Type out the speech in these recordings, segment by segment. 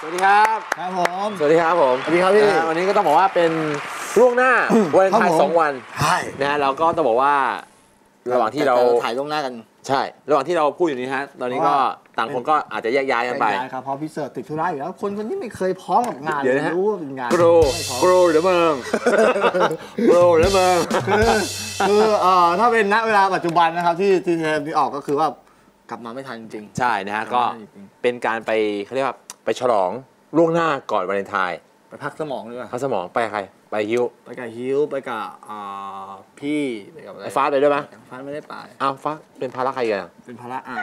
ครับผม สวัสดีครับพี่นะฮะวันนี้ก็ต้องบอกว่าเป็นล่วงหน้าวันไทายครับผมสองวันใช่นะฮะเราก็ต้องบอกว่า ระหว่างที่เราถ่ายลวงหน้ากัน ใช่ ระหว่างที่เราพูดอยู่นี้ฮะ ตอนนี้ก็เพราะว่าต่างคนก็อาจจะแยกย้ายกันไปย้ายครับเพราะพี่เสิร์ตติดธุระอยู่แล้วคนคนนี้ไม่เคยพร้อมกับงานเดี๋ยวนะฮะรู้ว่าเป็นงานกรูไม่พร้อมกรูหรือเมืองกรูหรือเมืองคือคือเอ่อถ้าเป็นณเวลาปัจจุบันนะครับที่ที่เทปนี้ออกก็คือว่า กลับมาไม่ทันจริง ใช่นะฮะ ก็ใช่จริงเป็นการไปเขาเรียกว่าไปฉลองล่วงหน้าก่อนวาเลนไทน์ๆ ไปพักสมองด้วยพักสมองไปกับใคร ไปฮิวไปกับฮิวไปกับอ่าพี่ไปกับอะไรไอ้ฟ้าไปด้วยไหมฟ้าไม่ได้ไปอ้าวฟ้าเป็นภาระใครกันอะเป็นภาระอา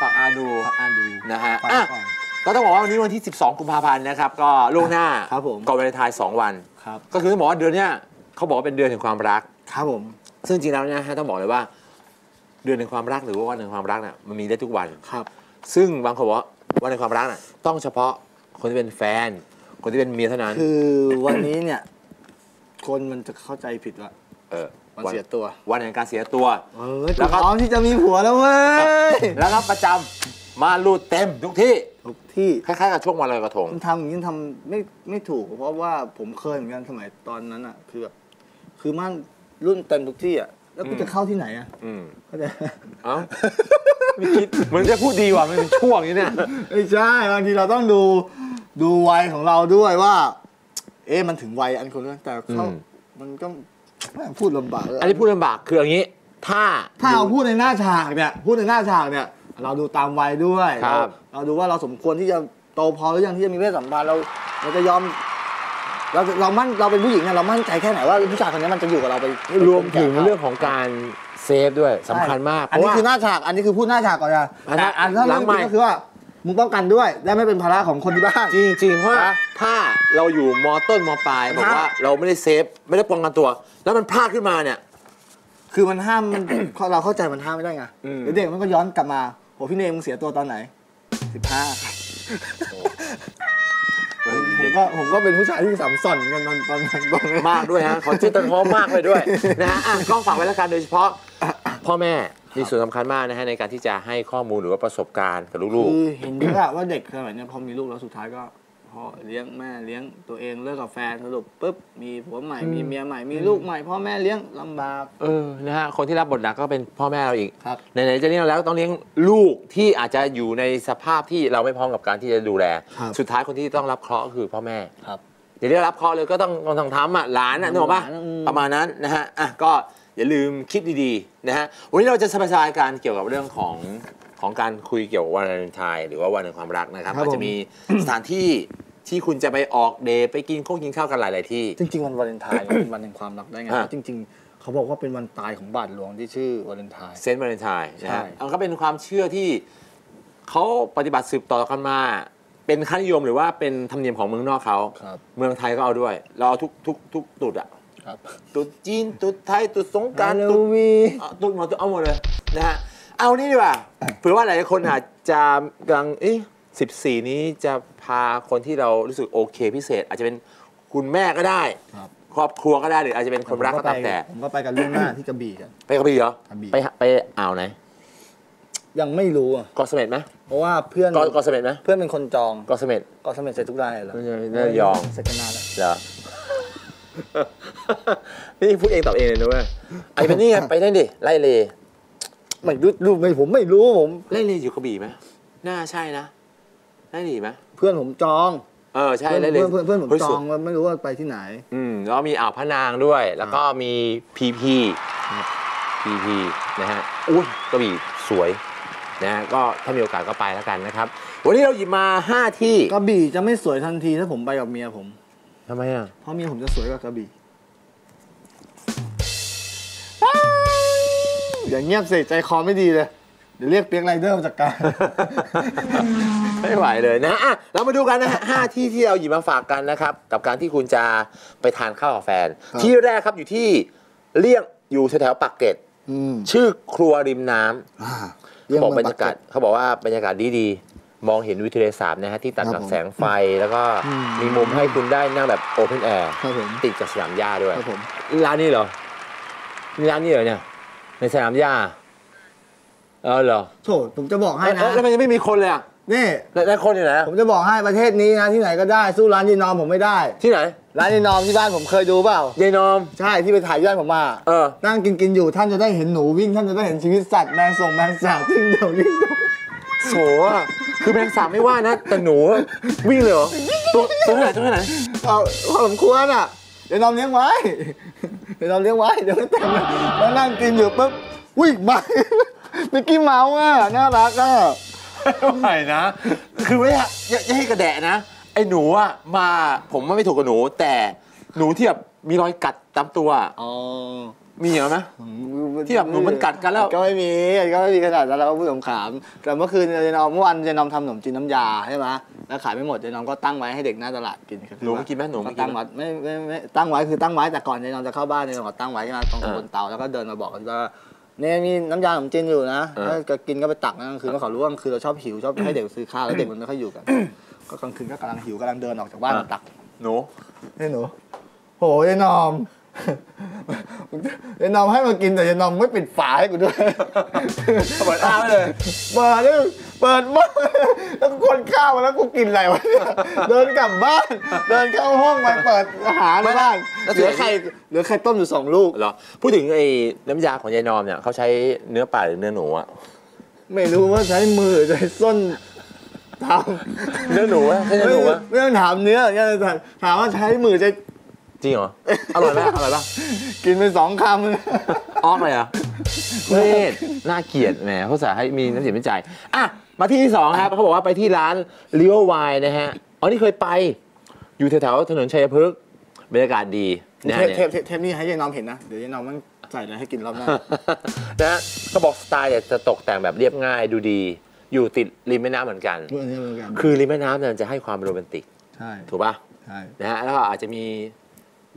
ฝากอาดูอาดูนะฮะไปอะก่อนก็ต้องบอกว่าวันนี้วันที่ 12 กุมภาพันธ์นะครับ ก็ล่วงหน้าครับผม ก่อนวาเลนไทน์2วัน ครับ ก็คือต้องบอกว่าเดือนเนี้ยเขาบอกว่าเป็นเดือนแห่งความรัก ครับผม ซึ่งจริงแล้วเนี่ยฮะต้องบอกเลยว่า เดือนแห่งความรักหรือว่าวันแห่งความรักเนี่ยมันมีได้ทุกวัน ครับ ซึ่งบางคนบอกว่าวันแห่งความรักน่ะต้องเฉพาะคนที่เป็นแฟน คนที่เป็นเมียเท่านั้นคือวันนี้เนี่ย คนมันจะเข้าใจผิดว่าเออวันเสียตัว วันแห่งการเสียตัวเออแล้วก็พร้อมที่จะมีผัวแล้วเว้ยแล้วก็ประจำมาลูดเต็มทุกที่ทุกที่คล้ายๆกับช่วงวันลอยกระทงมันทำอย่างนี้ทำไม่ไม่ถูก เพราะว่าผมเคยเหมือนกันสมัยตอนนั้นอะ คือแบบคือมั่นรุ่นเต็มทุกที่อะ แล้วกูอืมจะเข้าที่ไหนอะอืมเข้าใจเอ้าไม่คิดเหมือนจะพูดดีว่ะมันเป็นช่วงนี้เนี่ยไม่ใช่บางทีเราต้องดูดูวัยของเราด้วยว่า เอ๊ะมันถึงวัยอันคนนั้นแต่เขาอืมมันก็แม่งพูดลำบากเลยอันนี้พูดลำบากคืออย่างนี้ ถ้าถ้าเราพูดในหน้าฉากเนี่ยพูดในหน้าฉากเนี่ย เราดูตามวัยด้วยครับเราเราดูว่าเราสมควรที่จะโตพอหรือยังที่จะมีเพศสัมพันธ์เราเราจะยอม เราเรามั่นเราเป็นผู้หญิงเนี่ยเรามั่นใจแค่ไหนว่าผู้ชายคนนี้มันจะอยู่กับเราไปรวมถึงเรื่องของการเซฟด้วยสำคัญมากอันนี้คือหน้าฉาก อันนี้คือพูดหน้าฉากก่อนนะอันนั้นแต่อันถ้าหลัเรื่องงใหม่ จริงก็คือว่ามึงป้องกันด้วยได้ไม่เป็นภาระของคนที่บ้าน จริงจริงๆเพราะว่านะถ้าเราอยู่มอต้นมอปลายครับบอกว่าเราไม่ได้เซฟไม่ได้ป้องกันตัว แล้วมันพลาดขึ้นมาเนี่ย คือมันห้ามมันเราเข้าใจมันห้ามไม่ได้ไงอืม เดี๋ยวเด็กมันก็ย้อนกลับมาโหพี่เนมมึงเสียตัวตอนไหนสิบห้า ผมก็ผมก็เป็นผู้ชายที่สัมสอนเหมือนกันตอนตอนตอนตอนนั้นมากด้วยฮะขอชื่อต้นหอมมากไปด้วยนะฮะอะก็ฝากไว้แล้วกันโดยเฉพาะ พ่อแม่มีส่วนสำคัญมากนะฮะในการที่จะให้ข้อมูลหรือว่าประสบการณ์กับลูกคือเห็นด้วยอะว่าเด็กสมัยเนี้ยพอมีลูกแล้วสุดท้ายก็ พ่อเลี้ยงแม่เลี้ยงตัวเองเลิกกับแฟนสรุปปุ๊บมีผัวใหม่มีเมียใหม่มีลูกใหม่พ่อแม่เลี้ยงลำบากๆเออนะฮะคนที่รับบทหนักก็เป็นพ่อแม่เราอีกครับ ไหนๆจะเลี้ยงเราแล้วก็ต้องเลี้ยงลูกที่อาจจะอยู่ในสภาพที่เราไม่พร้อมกับการที่จะดูแล ครับ สุดท้ายคนที่ต้องรับเคราะห์ก็คือพ่อแม่ ครับ เดี๋ยวได้รับเคราะห์เลยก็ต้องต้องทำอะหลานอะนึกออกปะหลานอืม ประมาณนั้นนะฮะอะก็อย่าลืมคิดดีๆนะฮะวันนี้เราจะสบายๆการเกี่ยวกับเรื่องของ ของการคุยเกี่ยวกับวันวาเลนไทน์หรือว่าวันแห่งความรักนะครับครับอาจจะมีสถานที่ที่คุณจะไปออกเดทไปกินข้าวกินข้าวกันหลาย ๆ ที่ จริงๆ วันวาเลนไทน์ เป็นวันแห่งความรักได้ไงอะจริง ๆ เขาบอกว่าเป็นวันตายของบาทหลวงที่ชื่อวาเลนไทน์ เซนต์วาเลนไทน์นะใช่ฮะมันก็เป็นความเชื่อที่เขาปฏิบัติสืบต่อกันมา เป็นค่านิยมหรือว่าเป็นธรรมเนียมของเมืองนอกเขา ครับเมืองไทยก็เอาด้วย เราเอาทุกทุกทุกตุดอะครับตุดจีนตุดไทยตุดสงกรารฮาโลตุด วีนเอาตุดหมดตุดเอาหมดเลยนะฮะ เอานี่ดีกว่าเผื่อว่าหลายๆคนอาจจะกำลังเอ๊ะสิบสี่นี้จะพาคนที่เรารู้สึกโอเคพิเศษ อาจจะเป็นคุณแม่ก็ได้ ครับ ครอบครัวก็ได้หรืออาจจะเป็นคนรักก็ตามแต่ ผมก็ไปกันล่วงหน้าที่กระบี่กันไปกระบี่เหรอ กระบี่ไปหาไปอ่าวไหนยังไม่รู้อะเกาะเสม็ดไหมเพราะว่าเพื่อนเกาะเกาะเสม็ดไหมเพื่อนเป็นคนจองเกาะเสม็ด ก็สำเร็จเสร็จทุกรายเหรอไม่ใช่ไม่ใช่ยองเสร็จกันนานแล้วเหรอ นี่พูดเองตอบเองเลยนะเว้ยไอ้เป็นนี่ไงไปนั่นดิไล่เล ไม่รู้รู้ไม่ผมไม่รู้ผม ไล่เลอยู่กระบี่ไหมน่าใช่นะไล่เลไหมเพื่อนผมจองเออใช่เพื่อนไล่เลเพื่อนเพื่อนเพื่อนผมฮ้ยจสอวยงว่าไม่รู้ว่าไปที่ไหน อืมแล้วมีอ่าวพะนางด้วย แล้วก็มีพีพีครับพีพีนะฮะอุ้ยกระบี่สวยนะฮะก็ถ้ามีโอกาสก็ไปแล้วกันนะครับ วันนี้เราหยิบมา 5 ที่กระบี่จะไม่สวยทันทีถ้าผมไปกับเมียผม ทำไมอะเพราะเมียผมจะสวยกว่ากระบี่ อย่าเงียบสิใจคอไม่ดีเลยเดี๋ยวเรียกเปียกไรเดอร์มาจัดการ ไม่ไหวเลยนะอะเรามาดูกันนะฮะห้าที่ที่เราหยิบมาฝากกันนะครับ กับการที่คุณจะไปทานข้าวกับแฟน ครับ ที่แรกครับอยู่ที่เลี่ยงอยู่แถวๆปากเกร็ดอืมชื่อครัวริมน้ำ อ่าเขาบอกบรรยากาศเขาบอกว่าบรรยากาศดีๆ มองเห็นวิวทะเลสาบนะฮะ ที่ตัดครักับบผมแสงไฟแล้วก็อืมมีมุมให้คุณได้นั่งแบบโอเพนแอร์ครับผมติดกับสนามหญ้าด้วย ครับผม ร้านนี้เหรอนี่ร้านนี้เหรอเนี่ย ในสนามหญ้าเออเหรอโถผมจะบอกให้เอ้ยนะ เอ้ยแล้วมันยังไม่มีคนเลยอะนี่ แล้วแล้วคนอยู่ไหนอะผมจะบอกให้ประเทศนี้นะ ที่ไหนก็ได้สู้ร้านยีนอมผมไม่ได้ ที่ไหนร้านยีนอมที่บ้านผมเคยดูเปล่า ยายนอม ใช่ที่ไปถ่ายยอดผมมาเออ นั่งกินกินอยู่ท่านจะได้เห็นหนูวิ่งท่านจะได้เห็นชีวิตสัตว์แมงส่งแมงสาบวิ่งเดี๋ยวนี้โสอะคือแมงสาบไม่ว่านะ แต่หนูอะวิ่งเลยเหรอตัวตัวเท่าไหร่ตัวเท่าไหร่เอาพอสมควรอะเดี๋ยวนอมเลี้ยงไว้เดี๋ยวนอมเลี้ยงไว้เดี๋ยวไม่แต่งแล้วนั่งกินอยู่ปุ๊บวิ่งมามิกกี้เมาส์อะน่ารักอะไม่นะ คือไม่อยากอย่าอย่าให้กระแดะนะ ไอ้หนูอะมาผมว่าไม่ถูกกับหนู แต่หนูที่แบบมีรอยกัดตามตัวอะอ๋อ มีเหรอไหมที่แบบหนูมันกัดกันแล้วก็ไม่มีก็ไม่มีขนาดนั้นเราก็พูดขำๆแต่เมื่อคืนเจนอมเมื่อวันเจนอมทำขนมจีนน้ำยาใช่ไหมแล้วขายไม่หมดเจนอมก็ตั้งไว้ให้เด็กหน้าตลาดกินคือหนูไม่กินไหมหนูไม่ก็กิตั้นงไหมไว้ไม่ไม่ไม่ตั้งไว้คือตั้งไว้แต่ก่อนเจนอมจะเข้าบ้านเจนอมก็ตั้งไว้ใช่ไหมตรงเออบนเตาแล้วก็เดินมาบอกกันว่าเนี่ยมีน้ำยาขนมจีนอยู่นะเออถ้าจะกินก็ไปตักนะกลางคืนเพราะเขารู้ว่ากลางคืนเราชอบหิวชอบให้เด็กซื้อข้าวแล้วเด็กมันไม่ค่อยอยู่กันก็กลางคืนก็กำลังหิวกำลังเดินออกจากบ้านมาตักหนูนี่หนูโหยายนอม ยายนอมให้มากินแต่ยายนอมไม่ปิดฝาให้กูด้วยเปิดอ้าไว้เลย เปิดด้วยเปิดบ้านแล้วก็คนข้าวมาแล้วกูกินอะไรวะเนี่ยเดินกลับบ้าน เดินเข้าห้องมาเปิดอาหารในบ้านแล้วเหลือไข่เหลือไข่ต้มอยู่สองลูกเหรอพูดถึงไอ้น้ำยาของยายนอมเนี่ยเขาใช้เนื้อปลาหรือเนื้อหนูอะไม่รู้ว่าใช้มือหรือใช้ส้นทเนื้อหนูอะำใช่เนื้อหนูอะไม่ต้องถามเนื้อเนี่ยถามว่าใช้มือจะ จริงเหรอ อร่อยไหมอร่อยปะกินไปสองคำเลยออกเลยเหรอเวทน่าเกลียดแหมเขาสาให้มีน้ำเสียน้ำใจอะมาที่ที่สองครับเขาบอกว่าไปที่ร้านเลี้ยววายนะฮะอ๋อนี่เคยไป อยู่แถวๆถนนชัยพฤกษ์บรรยากาศดีนะเทฮะปเนี่ย เทปเทปเทปนี้ให้ยายน้อมเห็นนะ เดี๋ยวยายน้อมมันใส่อะไรให้กินรอบหน้า นะฮะเขาบอกสไตล์เนี่ยจะตกแต่งแบบเรียบง่ายดูดี อยู่ติดริมแม่น้ำเหมือนกันเรื่องนี้เหมือนกันคือริมแม่น้ำเนี่ยจะให้ความโรแมนติก ใช่ถูกป่ะใช่นะฮะแล้วก็อาจจะมี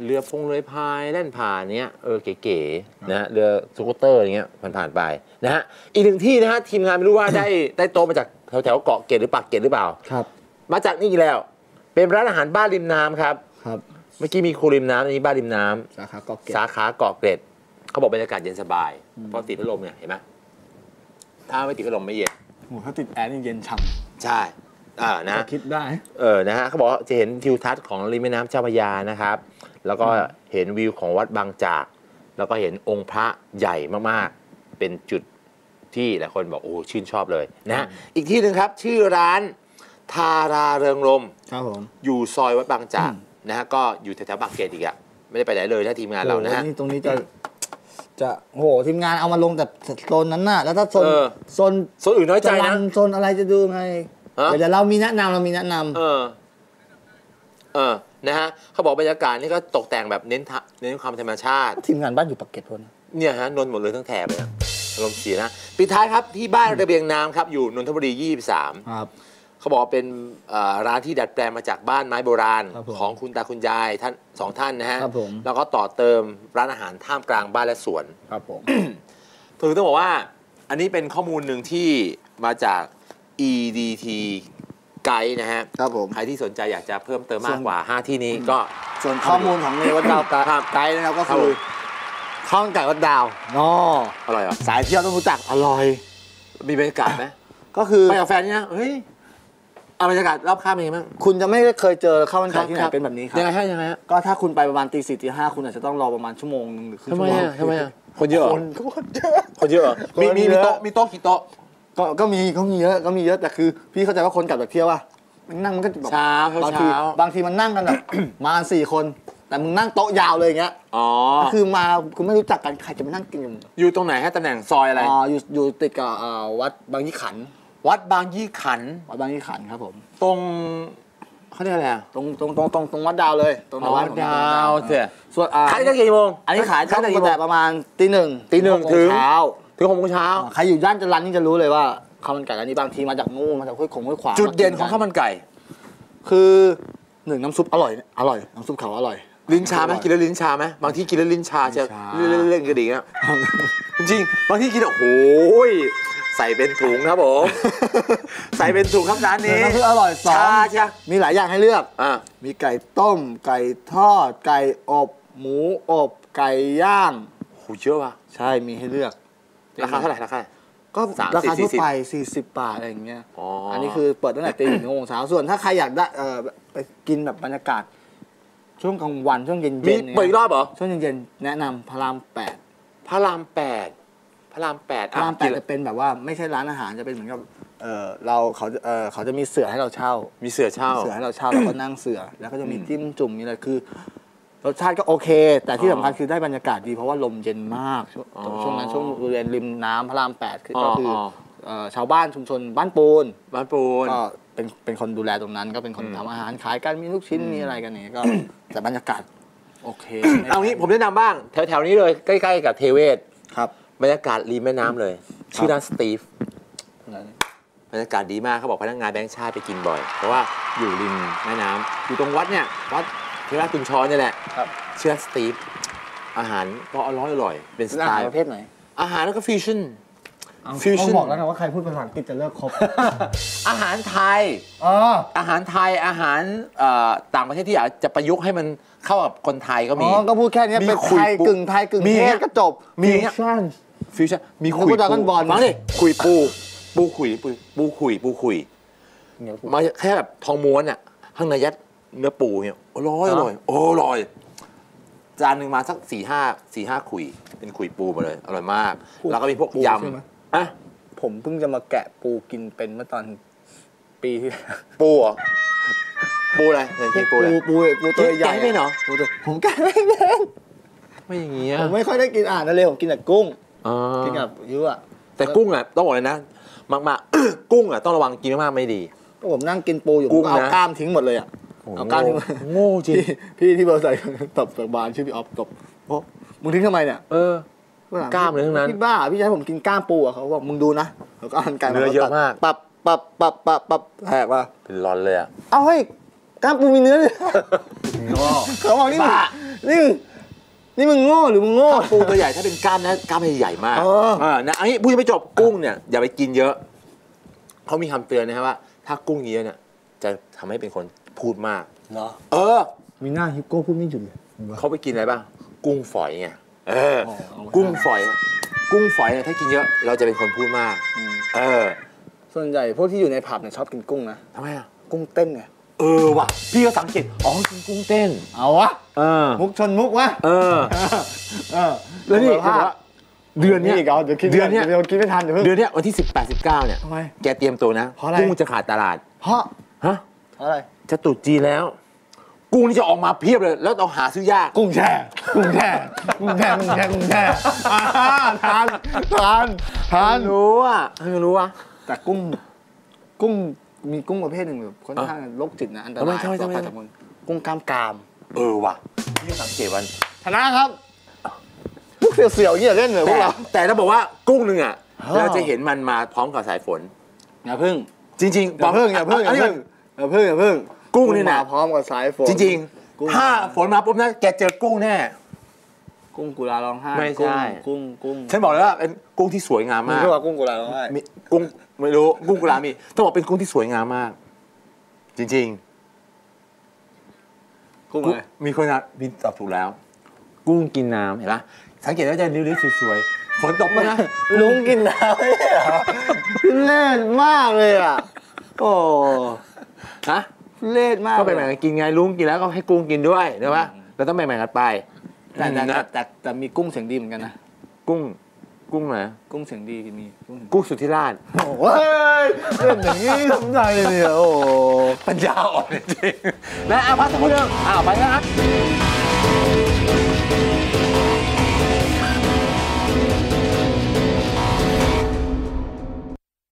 เรือพงเรือพายเล่นผ่านเนี้ยเออเก๋ๆนะฮะเรือสกูตเตอร์อย่างเงี้ยผ่านๆไปนะฮะอีกหนึ่งที่นะฮะทีมงานไม่รู้ว่าได้ได้โต๊ะมาจากแถวแถวๆเกาะเกร็ดหรือปากเกร็ดหรือเปล่า ครับ มาจากนี่อีกแล้ว เป็นร้านอาหารบ้านริมน้ำครับ ครับ เมื่อกี้มีครูริมน้ำอันนี้บ้านริมน้ำสาขาเกาะเกร็ดสาขาเกาะเกร็ดเขาบอกบรรยากาศเย็นสบายเพราะติดพัดลมเนี่ยเห็นไหมถ้าไม่ติดพัดลมไม่เย็นโอ้โหถ้าติดแอร์นี่เย็นฉ่ใช่อ่าำนะก็คิดได้ เออ นะฮะเขาบอกว่าจะเห็นทิวทัศน์ของริมแม่น้ำเจ้าพระยานะครับ แล้วก็เห็นวิวของวัดบางจาก แล้วก็เห็นองค์พระใหญ่มากๆ เป็นจุดที่หลายคนบอกโอ้ชื่นชอบเลยนะฮะอีกที่หนึ่งครับชื่อร้านทาราเริงรมย์ครับผมอยู่ซอยวัดบางจากนะฮะก็อยู่แถวๆบางเกตอีกอะไม่ได้ไปไหนเลยถ้าทีมงานเรานะฮะ โอ้โหนี่ตรงนี้จะจะโอ้โหทีมงานเอามาลงแต่โซนนั้นน่ะ แล้วถ้าโซนเออ โซนโซนอื่นน้อยใจจรันะ นโซนอะไรจะดูไงฮะ เดี๋ยวเรามีแนะนำเรามีแนะนำเออ เออ นะฮะเขาบอกบรรยากาศนี่ก็ตกแต่งแบบเน้นทะเน้นความธรรมชาติ ทีมงานบ้านอยู่ปากเกร็ดพนเนี่ยฮะนนท์หมดเลยทั้งแถบเลยนะอารมณ์เสียนะปิดท้ายครับที่บ้านระเบียงน้ำครับอยู่นนทบุรี 23 ครับ เขาบอกว่าเป็นเอ่อร้านที่ดัดแปลงมาจากบ้านไม้โบราณครับผมของคุณตาคุณยายท่านสองท่านนะฮะครับผม แล้วก็ต่อเติมร้านอาหารท่ามกลางบ้านและสวน ครับผม คือต้องบอกว่าอันนี้เป็นข้อมูลหนึ่งที่มาจาก EDT ไกด์นะฮะครับผมใครที่สนใจอยากจะเพิ่มเติมส่มาวนกกว่า 5 ที่นี้ก็ส่วนข้อมูลของเนวัดดาวครับไกด์นะครับก็ครับคือผมข้าวมันไก่วัดดาวอ๋ออร่อยเหรอสายเที่ยวต้องรู้จักอร่อย มีบรรยากาศไหมก็คือไปกับแฟนนี่นะเฮ้ยเอาบรรยากาศรอบข้างเป็นยังไงบ้างคุณจะไม่เคยเจอข้าวมันไก่ที่ไหนเป็นแบบนี้ครับยังไงฮะยังไงฮะก็ถ้าคุณไปประมาณตีสี่ตีห้าคุณอาจจะต้องรอประมาณชั่วโมงหนึงหรือครึ่งทำไมชั่วโมงอะทำไมอะคนเยอะเหรอคนก็เยอะคนเยอะเหรอมีมีคนเยมีอะโต๊ะมีโต๊ะกี่โต๊ะ ก็ก็มีก็มีเยอะก็มีเยอะแต่คือพี่เข้าใจว่าคนกลับจากเที่ยวว่ามันนั่งมันก็จะแบบเช้าเช้าบางทีเช้า บางทีมันนั่งกันแบบ มากันสี่คน แต่มึงนั่งโต๊ะยาวเลยอย่างเงี้ยอ๋อ ก็คือมาคุณไม่รู้จักกันใครจะมานั่งกินกับมึงอยู่ตรงไหนฮะตำแหน่งซอยอะไรอ๋ออยู่อยู่ติดกับเอ่อวัดบางยี่ขัน วัดบางยี่ขันวัดบางยี่ขันครับผม ตรงเขาเรียกอะไรอะตรงตรงตรงตรงตรงวัดดาวเลยตรงอ๋อวัดผมดาวเสียส่วนอ่าขายตั้งกี่โมง อันนี้ขายตั้ตั้งงแต่กี่โมแต่งประมาณตีหนึ่งตีหนึ่งหกโมถึง เช้า ถึงหกโมงเช้า ใครอยู่ย่านจรัญนี่จะรู้เลยว่าข้าวมันไก่ร้านนี้บางทีมาจากนู่นมาจากห้วยขงห้วยขวางจุดเด่นของข้าวมันไก่ คือหนึ่งน้ำซุปอร่อย อร่อยน้ำซุปเขาอร่อย ลิ้นชาไหมกินแล้วลิ้นชาไหมบางที่กินแล้วลิ้นชาจะลิ้นชาเล่นเล่นกระดิ่งอะจริงๆบางที่กินโอ้โหใส่เป็นถุงครับผม ใส่เป็นถุงครับร้านหนึ่งนี้น้ำซุปอร่อยสองชาใช่มีหลายอย่างให้เลือกอะมีไก่ต้ม ไก่ทอด ไก่อบ หมูอบ ไก่ย่างโหเยอะว่ะใช่มีให้เลือก ราคาเท่าไหร่ราคาก็สามราคาสิบทั่วสี่สิบไป 40 บาทอะไรอย่างเงี้ยอ๋ออัอันนี้คือเปิดตั้งแต่ตีหนึ่งถึงหกโมงเช้าส่วนถ้าใครอยากได้เออไปกินแบบบรรยากาศ ช่วงกลางวันช่วงเย็นๆมีนี่ยเปิดอีกรอบเหรอ ช่วงเย็นๆแนะนำพระรามแปดพระรามแปดพระรามแปดพระรามแปกิดนจะเป็นแบบว่าไม่ใช่ร้านอาหารจะเป็นเหมือนกับเออเราเขาจะเออเขาจะมีเสือให้เราเช่า มีเสือเช่าเสือให้เราเช่าแล้วก็นั่งเสือ แล้วก็จะมีจิ้มจุ่มมีอะไรคือ รสชาติก็โอเค แต่ที่สำคัญคือได้บรรยากาศดีเพราะว่าลมเย็นมาก ช่วงอ๋อช่วงนั้นช่วงบริเวณริมน้ำพระรามแปดคืออ๋อก็คือออเอ่อชาวบ้านชุมชนบ้านปูนบ้านปูนก็เป็นเป็นคนดูแลตรงนั้นก็เป็นคนอืมทำอาหารขายกันมีลูกชิ้นมีอะไรกันเนี่ยก็แต่บรรยากาศโอเคเอางี้ผมแนะนำบ้างแถวๆนี้เลยใกล้ๆกับเทเวศครับบรรยากาศริมแม่น้ำเลย ชื่อร้านสตีฟบรรยากาศดีมากเขาบอกพนักงานแบงค์ชาติไปกินบ่อย เพราะว่าอยู่ริมแม่น้ำอยู่ตรงวัดเนี่ยวัดเทวราชกุญชรเนี่ยแหละครับชื่อร้านสตีฟอาหารก็อร่อยอร่อยๆเป็นสเป็นไตอาหารล์ประเภทไหน อาหารแล้วก็ฟิวชั่นฟิว Fusion บอกแล้วนะว่าใครพูดภาษาอังกฤษจะเลิกครบอาหารไทยอ๋ออาหารไทยอาหารเอ่อต่างประเทศที่อยากจะประยุกต์ให้มันเข้ากับคนไทยก็อ๋มีอก็พูดแค่นี้มีเป็นคุยไทยปุ๊บกึ่งไทยกึ่งมีเทเนี่ศยก็จบมีเนี่ยชั่นฟิวชั่นมีนึคุกยว่า Dragon ปู Ball ฟังดิคุยปูปูคุยปูปูคุยปูคุยมาแค่แบบทองม้วนอะข้างในยัด เนื้อปูเนี่ยอร่อยอร่อยโอ้อร่อย จานหนึ่งมาสักสี่ห้าสี่ห้าขุย เป็นขุยปูมาเลยอร่อยมาก แล้วก็มีพวกปูยใช่ไหมำอะผมเพิ่งจะมาแกะปูกินเป็นเมื่อตอนปีที่แล้วปูเหรอปูอะไรเคยกินปูอะไรปูปูตัวใหญ่แกะไม่เป็นเหรอปูตัวผมแกะไม่เป็นไม่อย่างเงี้ยผมไม่ค่อยได้กินอาหารทะเลผมกินแต่กุ้งอ่ากินกับยั่วแต่กุ้งอะต้องบอกเลยนะมากๆกุ้งอะต้องระวังกินมากๆไม่ดีก็ผมนั่งกินปูอยู่ผกุ้มงก็เอานะกล้ามทิ้งหมดเลยอะ เอากล้ามทิ้งหมดโง่จริงพี่พี่ที่เบอร์ใส่ตบจากบานชื่อพี่ออฟตบโอ้มึงทิ้งทำไมเนี่ย เออกล้ามเลยทั้งนั้นพี่บ้าพี่จะให้ผมกินกล้ามปูอะเขาบอกมึงดูนะแล้วก็เอาหันไก่เนื้อเยอะมากปับปับปับปับปับแหกว่าเป็นร้อนเลยอะเอาเฮ้ยกล้ามปูมีเนื้อเลยเขาบอกนี่มึงบ้านี่มึงนี่มึงโง่หรือมึงโง่ถ้าปูตัวใหญ่ถ้าเป็นกล้ามนะกล้ามใหญ่มากเออเออนะอันนี้พูดยังไม่จบกุ้งเนี่ยอย่าไปกินเยอะเขามีคำเตือนนะครับว่า ถ้ากุ้งเยอะเนี่ยจะทำให้เป็นคน พูดมาก เหรอ เออ มีหน้าฮิวโก้พูดไม่หยุดเลยเขาไปกินอะไรบ้าง กุ้งฝอยไงเอออ๋อเอาไว้กุ้งฝอยอะกุ้งฝอยเนี่ยถ้ากินเยอะเราจะเป็นคนพูดมากอืมเออ ส่วนใหญ่พวกที่อยู่ในผับเนี่ยชอบกินกุ้งนะ ทำไมอะ กุ้งเต้นไง เออว่ะ พี่ก็สังเกต อ๋อกินกุ้งเต้น เอาวะเออ มุกชนมุกวะเออ เออแล้วนี่เอาเห็นภาพว่าเดือนเนี้ยอีกเหรอเดี๋ยวคิดเดือนเนี้ยเดี๋ยวคิดไม่ทันเดี๋ยวเพิ่งเดือนเนี้ยวันที่ 18 19เนี่ยทำไมแกเตรียมตัวนะเพราะอะไรกุ้งจะขาดตลาด เพราะ ฮะเพราะ อะไรจะตรุษจีนแล้ว กุ้งนี่จะออกมาเพียบเลย แล้วต้องหาซื้อยาก กุ้งแช่กุ้งแช่กุ้งแช่กุ้งแช่กุ้งแช่อ่าทานทานทานรู้อะเออรู้อะแต่กุ้งกุ้งมีกุ้งประเภทหนึ่งแบบค่อนข้างโรคจิตนะอันตทำไมรายทำไมทำไมต่อปจากนกุ้งกล้ามกราม เออว่ะพี่ก็สังเกตวันชนะครับพวกเสี่ยวๆอย่างนี้อย่าเล่นเลยพวแต่กเราแต่เราบอกว่ากุ้งหนึ่งอะอ้าวเราจะเห็นมันมาพร้อมกับสายฝนอย่าพึ่งจริงๆอย่าพึ่งอย่าพึ่งอย่านี้พึ่ง อย่าพึ่งอย่าพึ่งกุ้งนี่นะ มาพร้อมกับสายฝนจริงกุ้งๆถ้าฝนมาปุ๊บนะแกเจอกุ้งแน่ กุ้งกุลาร้องไห้ไม่ใช่ กุ้งกุ้งฉันบอกเลยว่าเป็นกุ้งที่สวยงามมึงมาก เรียกว่ากุ้งกุลาร้องไห้มีกุ้งไม่รู้กุ้งกุลามีต้องบอกเป็นกุ้งที่สวยงามมาก จริงกุ้งๆอะไรมีคนอะมีตอบถูกแล้ว กุ้งกินน้ำเห็นปะสังเกตว่าจะริ้วๆสวยๆฝนตกไหมนะลุงกินน้ำไม่ใช่เหรอเล่นมากเลยอะ โอ้ ฮะเล่นมากก็แบ่งๆกันกินไงลุงกินแล้วก็ให้กุ้งกินด้วยเห็นปะเราต้องแบ่งๆกันไปแต่แต่นะแต่แต่แต่มีกุ้งเสียงดีเหมือนกันนะ กุ้งกุ้งไหนกุ้งเสียงดีมีกุ้งเสียงดีกุ้งสุทธิราชโอ้ยเล่นอย่างนี้ทำได้เลยเนี่ยโอ้ปัญญาอ่อนจริงๆนะอาพักสักครู่หนึงอ้าวไปนะครับ